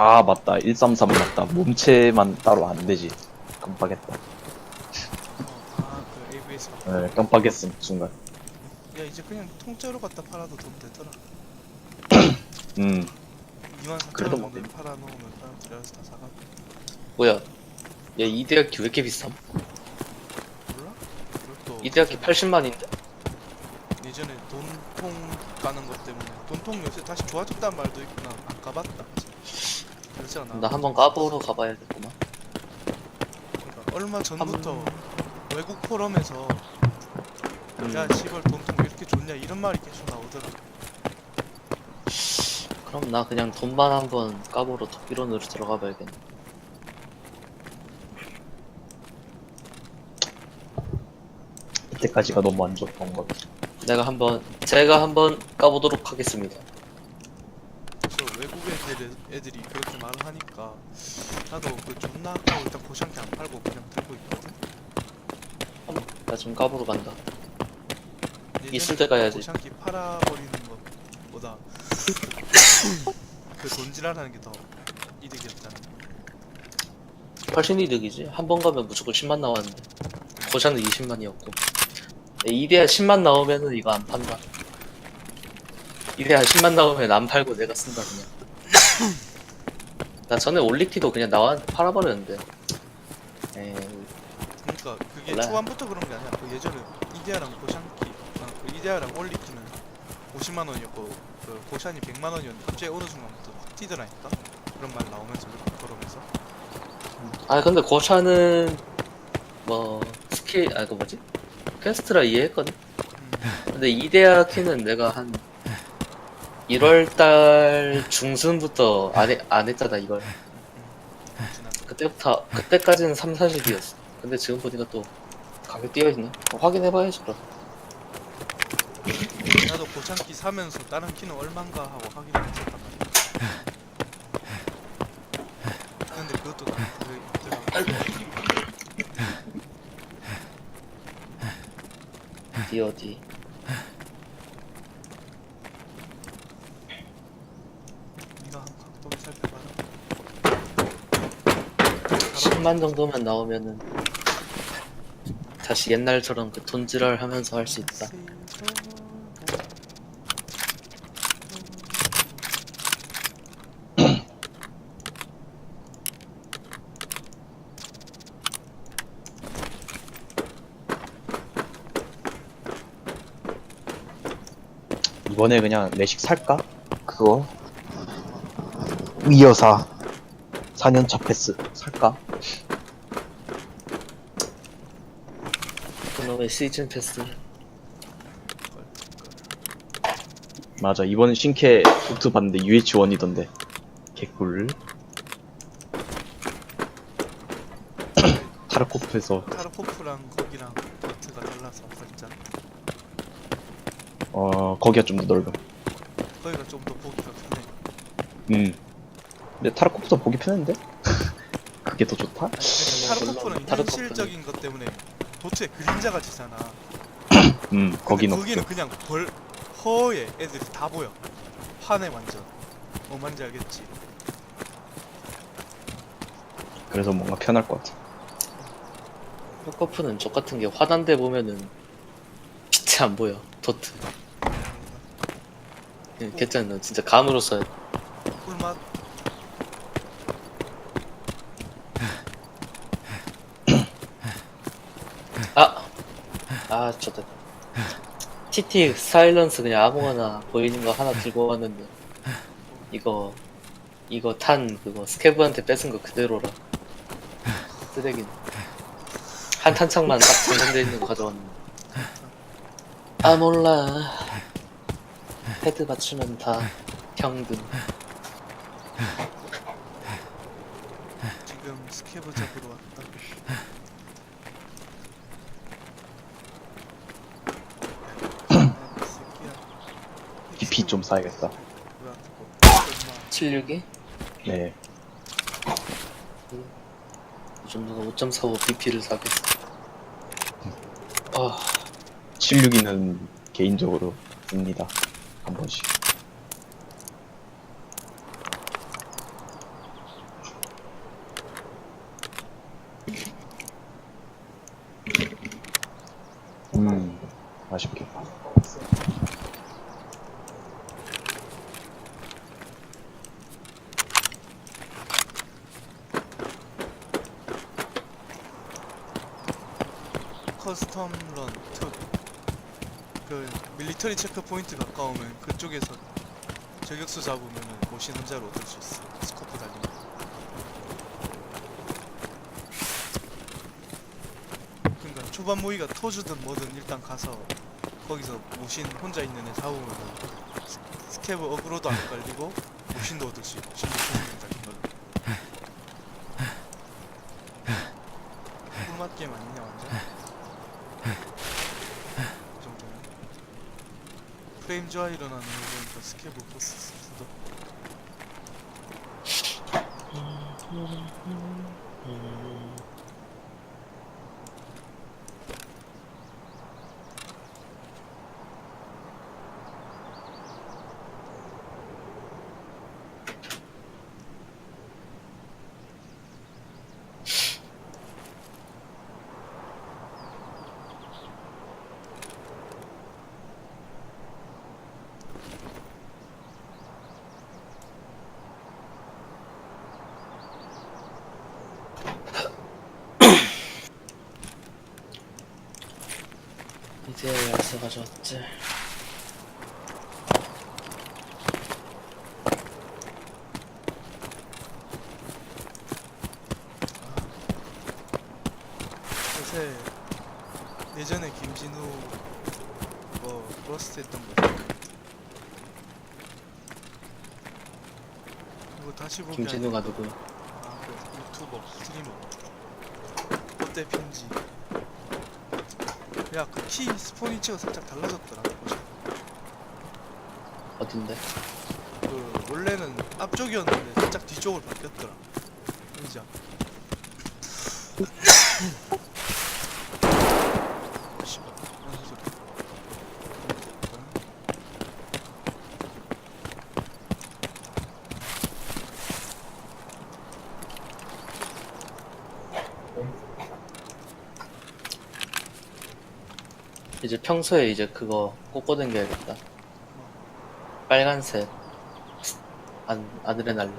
아 맞다. 133 맞다. 몸체만 따로 안 되지. 깜빡했다. 아그 ABS 네, 깜빡했음 순간. 야 이제 그냥 통째로 갖다 팔아도 돈 되더라. 음. 2만 4천 그래도 원뭐 정도 팔아 놓으면 사람들이 알아서 다 사가 뭐야? 야 이대학기 왜 이렇게 비쌈? 몰라? 그것도 이대학기 80만인데? 예전에 돈통 가는 것 때문에 돈통 요새 다시 좋아졌단 말도 있구나. 안 가봤다 그렇지 않아? 나 한번 까보러 가봐야 겠구만. 그러니까 얼마 전부터 한- 외국 포럼에서 음, 야 시발 돈통 왜 이렇게 좋냐 이런 말이 계속 나오더라 그럼 나 그냥 돈만 한번 까보러 독일원으로 들어가 봐야겠네. 이때까지가 너무 안 좋던 것 내가 한번 제가 한번 까보도록 하겠습니다. 애들, 애들이 그렇게 말을 하니까 나도 그 존나 아까워 일단 고샹티 안 팔고 그냥 들고 있거든 나좀 까보러 간다. 있을 때 가야지. 고샹티 팔아버리는 것보다 그 돈질하는 게 더 이득이었잖아 훨씬 이득이지. 한 번 가면 무조건 10만 나왔는데 고샤는 20만이었고 이대야 10만 나오면은 이거 안 판다. 이대야 10만 나오면 안 팔고 내가 쓴다 그냥. 나 전에 올리티도 그냥 나와 팔아버렸는데. 에이, 그러니까 그게 몰라. 초반부터 그런 게 아니야 그 예전에 이데아랑 고샹티 아, 그 이데아랑 올리키는 50만 원이었고 그 고샨이 100만 원이었는데 갑자기 어느 순간부터 확 뛰더라니까 그런 말 나오면서 걸으면서 아 근데 고샤는 뭐 스킬 아그 뭐지 퀘스트라 이해했거든. 음, 근데 이데아 키는 내가 한 1월달 중순부터 안, 해, 안 했잖아 이걸. 그때부터 그때까지는 3, 40이었어. 근데 지금 보니까 또 가격 뛰어 있네. 확인해봐야지 그럼. 나도 고창기 사면서 다른 키는 얼만가 하고 확인을 했었단 말이야 근데 그것도 나 그게 어디 어디. 네가 한 각도를 살펴봐라 10만 정도만 나오면은 다시 옛날처럼 그 돈지랄 하면서 할 수 있다. 이번에 그냥 내식 살까? 그거 위여사 4년차 패스 살까? 그놈의 시즌 패스. 맞아 이번에 신캐 노트 봤는데 UH1이던데. 개꿀. 타르코프에서. 타르코프랑 거기랑 버트가 달라서 살짝. 어 거기가 좀 더 넓어. 거기가 좀 더 보기가 편해. 음. 근데 타르코프도 보기 편한데? 그게 더 좋다? 아니, 근데 타르코프는 타르코프는- 현실적인 것 때문에 도트에 그림자가 지잖아 음 거긴 거기는 없죠 그냥 벌 허에 애들이 다 보여 판에 완전 뭐 말인지 알겠지 그래서 뭔가 편할 것 같아 코커프는 족 같은 게 화단대 보면은 빛이 안 보여. 도트. 예, 괜찮아. 진짜 감으로 써야 돼. 꿀맛 아, 좋다. TT 사일런스 그냥 아무거나 보이는 거 하나 들고 왔는데, 이거, 이거 탄 그거 스케브한테 뺏은 거 그대로라. 쓰레기네. 한 탄창만 딱 장전돼 있는 거 가져왔는데. 아, 몰라. 헤드 맞추면 다 평등. 지금 스케브 잡으러 왔다 좀 사야겠다. 76에? 네. 요즘 누가 5.45 BP를 사겠어. 아, 16이는 개인적으로 입니다. 한 번씩. 음, 아쉽게. 커스텀 런 투. 그 밀리터리 체크 포인트 가까우면 그쪽에서 저격수 잡으면은 모신 혼자로 얻을 수 있어. 스코프 달리면. 그러니까 초반 모의가 터주든 뭐든 일단 가서 거기서 모신 혼자 있는 애 잡으면은 스- 스케브 어그로도 안 깔리고 모신도 얻을 수 있고 신도 좋은 달린. 꿀맛 게임 아니냐 완전? 그 정도면 프레임 저하 일어나는 거 보니까 스케브 보스 열쇠 가져왔지. 요새 예전에 김진우 뭐 러스트 했던 거. 이거 다시 보기 김진우가 누구야? 아, 그 유튜버, 스트리머. 그때 편지. 야, 그 키 스폰 위치가 살짝 달라졌더라. 뭐지? 어딘데? 그 원래는 앞쪽이었는데 살짝 뒤쪽으로 바뀌었더라. 의자. 씨발, 무슨 소리? 이제 평소에 이제 그거 꽂고 댕겨야겠다. 빨간색 안, 아드레날린.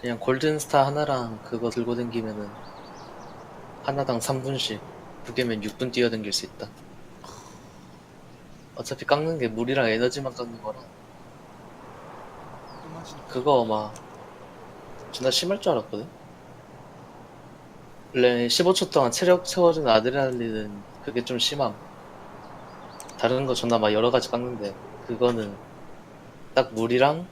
그냥 골든스타 하나랑 그거 들고 댕기면은 하나당 3분씩 두 개면 6분 뛰어댕길 수 있다. 어차피 깎는 게 물이랑 에너지만 깎는 거라. 그거 막 존나 심할 줄 알았거든. 원래 15초 동안 체력 채워주는 아드레날린은 그게 좀 심함. 다른 거 존나 막 여러 가지 깎는데 그거는 딱 물이랑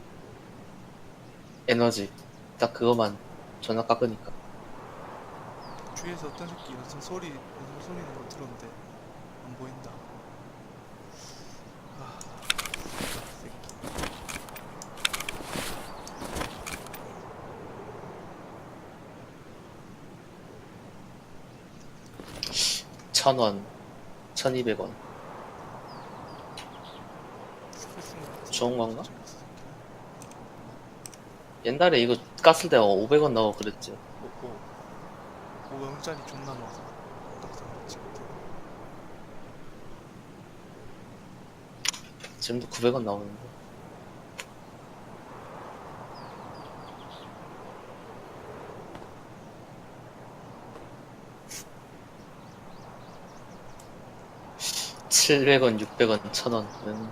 에너지 딱 그거만 존나 깎으니까. 주위에서 어떤 새끼 무슨 소리 무슨 소리 나는 거 들었는데 1000원, 1200원. 좋은 건가? 옛날에 이거 깠을 때 500원 넣어 그랬지. 먹고 500원짜리 존나 넣어서 지금도 900원 나오는데. (700원) (600원) (1000원) 음,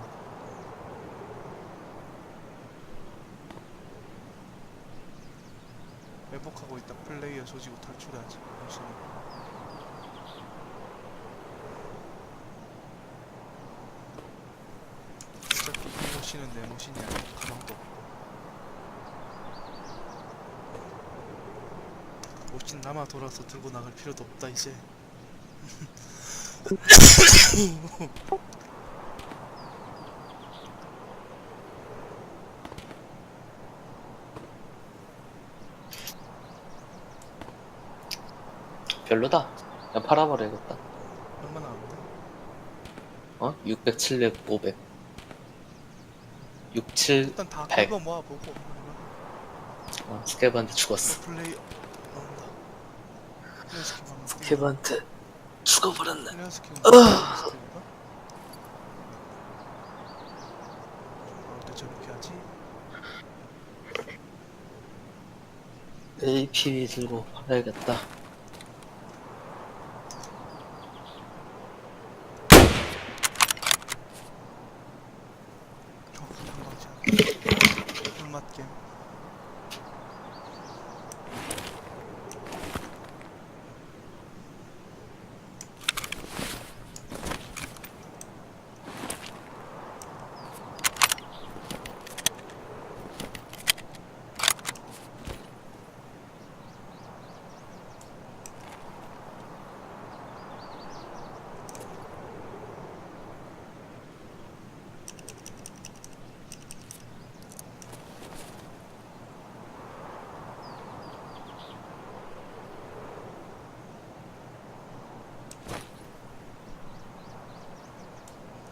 회복하고 있다 플레이어 조지고 탈출해야지. 당신은. 어차피 이 모신은 내 아니야. 가망도 없고. 모신 남아 돌아서 들고 나갈 필요도 없다 이제. 별로다 그냥 팔아버려야겠다 얼마나 안 돼? 어? 600 700 500 6 7 일단 다 백. 긁어 모아보고 어, 스케브한테 죽었어. 플레이 나온다. 플레이 방금 스케브한테 죽어버렸네. 어, 근데 저렇게 하지? AP 들고 팔아야겠다. 정확한 방지 불맛 게임.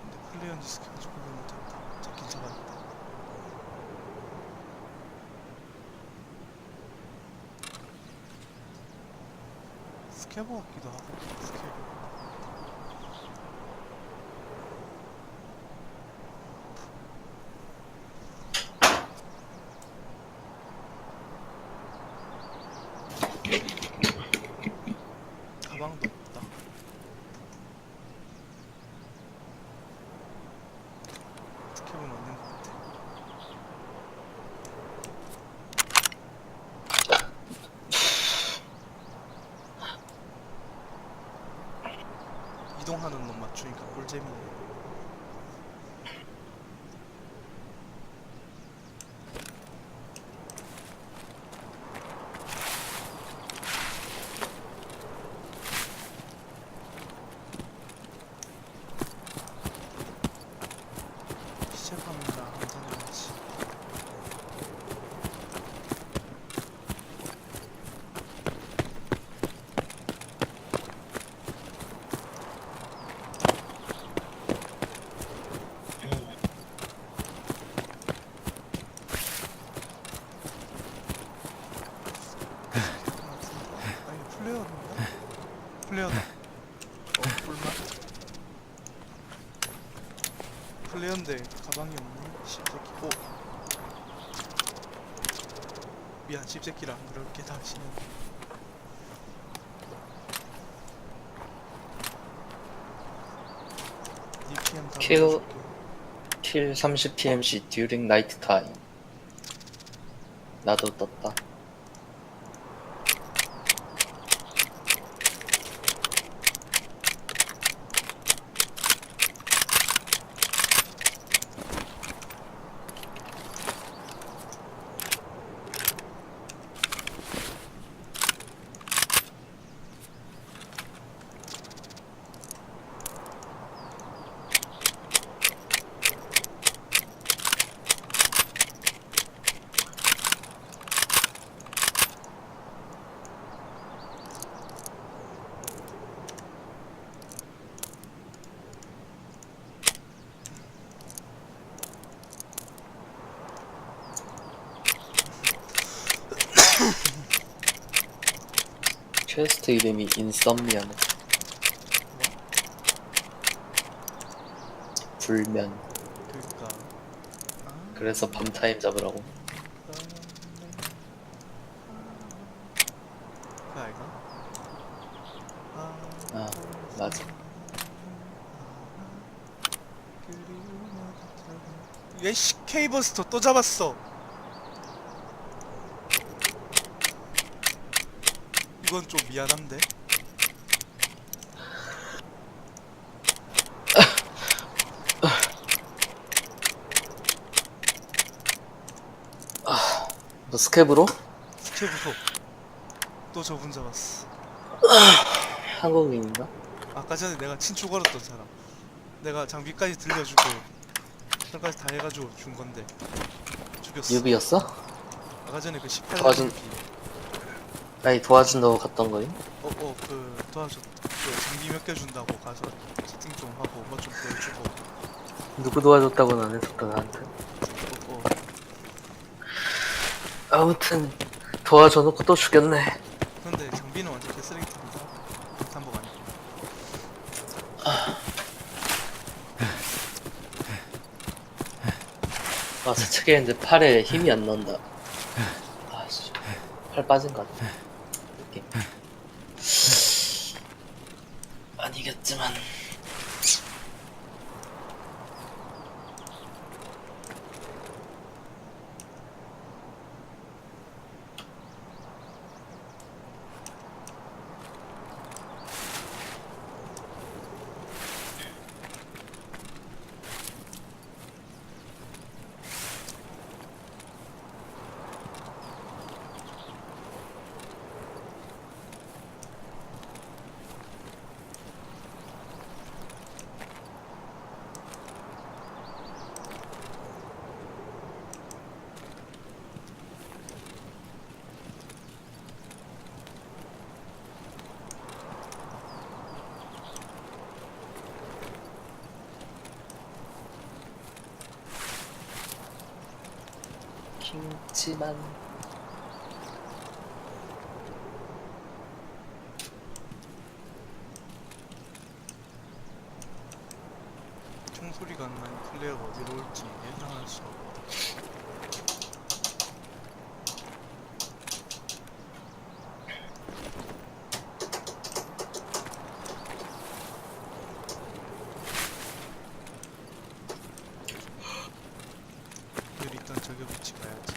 근데 플레이어 디스크 가지고 보면 못했다. 잡긴 잡았다. 스캐버 같기도 하고 스캐버. 가방도 없다. 스캡은 없는 것 같아. 이동하는 놈 맞추니까 꿀잼이네. 시작합니다. 감사합니다. 아니 플레이어인가? 플레이어다. 어 꿀맛. 플레이어인데 가방이 없네. 씹새끼. 오. 안 그럴게 다시는. DPM 다 킬. 킬 30PMC during night time. 나도 떴다. 퀘스트 이름이 인썸니아네. 불면. 그니까. 아, 그래서 밤타임 잡으라고. 그 아이가? 아, 아, 맞아. 얘씨 케이버스터 또 잡았어. 이건 좀 미안한데. 너 스캡으로? 스케브소. 또 저분 잡았어. 한국인인가? 아까 전에 내가 친추 걸었던 사람. 내가 장비까지 들려주고 설까지 다 해가지고 준 건데 죽였어. 유비였어? 아까 전에 그 18. 도와준- 아니 도와준다고 갔던 거임? 어어 그 도와줬. 그 장비 몇 개 준다고 가서 채팅 좀 하고 뭐 좀 보여주고. 누구 도와줬다고는 안 했었다 나한테. 어, 어. 아무튼 도와줘놓고 또 죽였네. 근데 경비는 완전 개쓰레기입니다. 한복 아니고. 아 세차게 했는데 팔에 힘이 안 난다. 아씨, 팔 빠진 것 같아. 느낌. 아니겠지만. 김치만. 총소리가 안 나는 플레이어가 어디로 올지 예상할 수 없다. 여기 일단 저기 위치 가야지.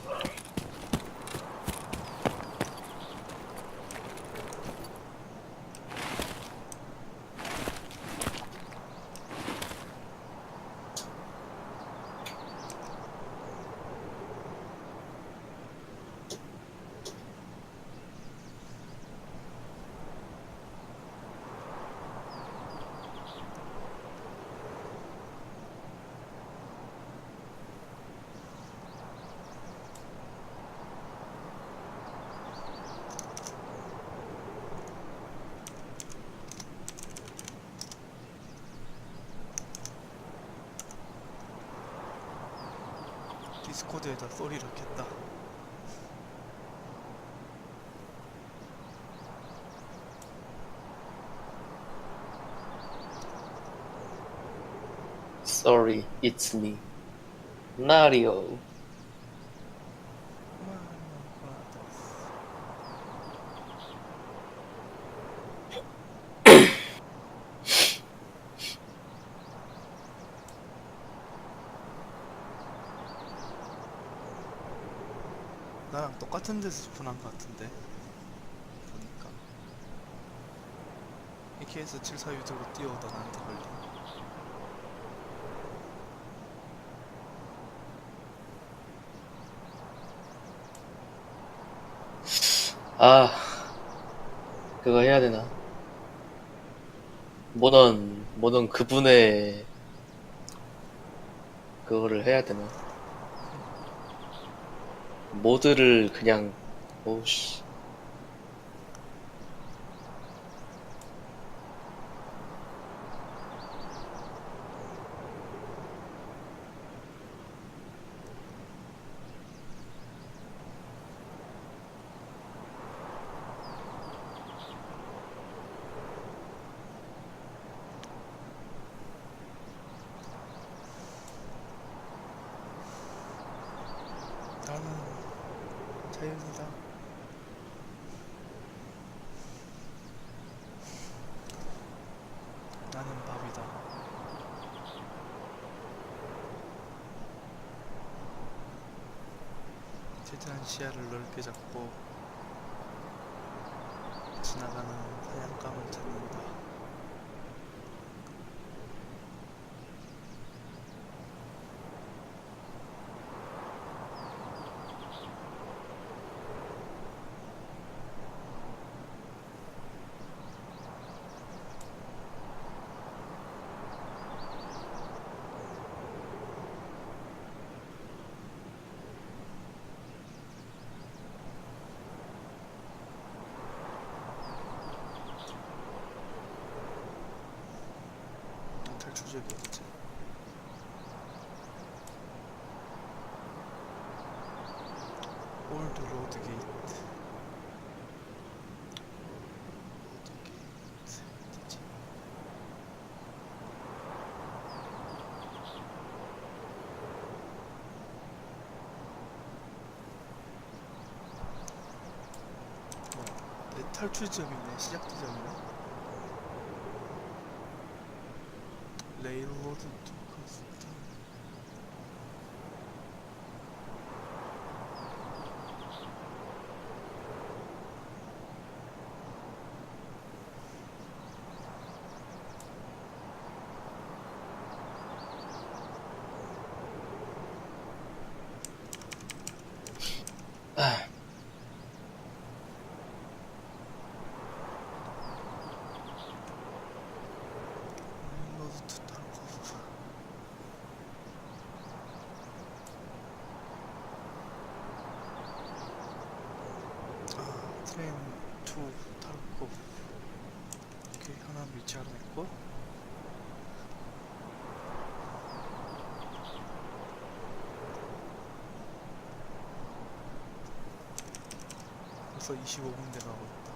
디스코드에다 소리를 켰다. Sorry, it's me. Mario. 나랑 똑같은 데서 스폰한 것 같은데 보니까 이케에서 74유 들고 뛰어오다 나한테 걸린 아, 그거 해야 되나? 모넌, 모넌 그분의 그거를 해야 되나? 모드를 그냥, 오우씨. 나는 자연이다 나는 밥이다 최대한 시야를 넓게 잡고 지나가는 사냥감을 찾는다 탈출 적이 어딨지? 올 로드 게이트. 탈출점이네 시작 지점이네. 레일로드 투 커스텀. 레일로드 투 타르코프. 아, 트레인 투 타르코프. 오케이 하나 위치하러 있고. 벌써 25분 돼가고 있다.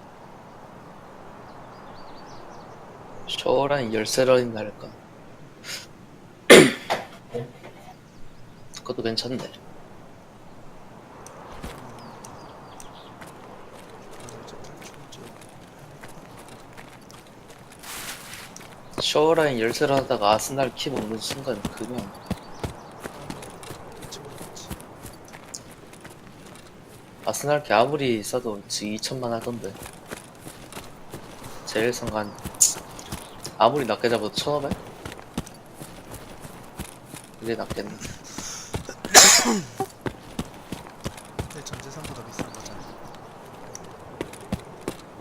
셔워라인 열쇠라인 할까? 그것도 괜찮네. 맞아, 이제 탈출점. 셔워라인 열쇠를 하다가 아스날 키 먹는 순간 그냥. 아스날 키 아무리 써도 지 2천만 하던데. 제일 상한 아무리 낮게 잡아도 1,500? 그게 낫겠네. 내 전재산보다 비싼 거잖아.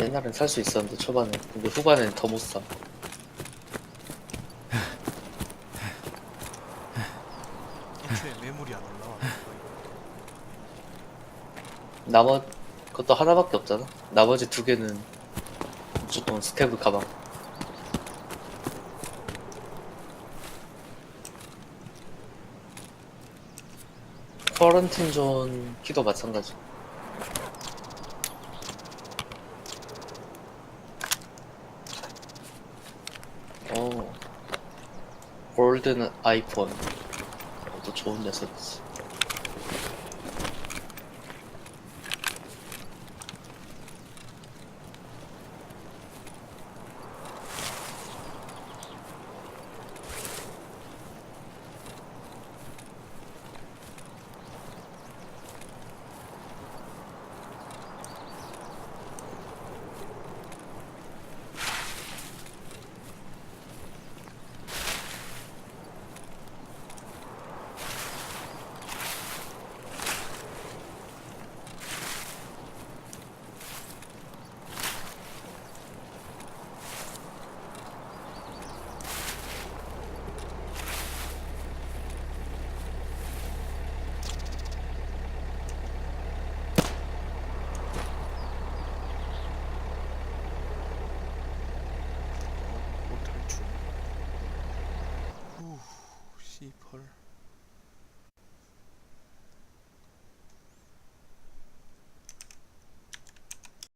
옛날엔 살 수 있었는데 초반에 근데 후반엔 더 못 사. 애초에 매물이 안 올라와. 거의. 나머 그것도 하나밖에 없잖아. 나머지 두 개는 무조건 스케브 가방. 쿼런틴 존 키도 마찬가지. 어, 골든 아이폰. 또 좋은 녀석이지.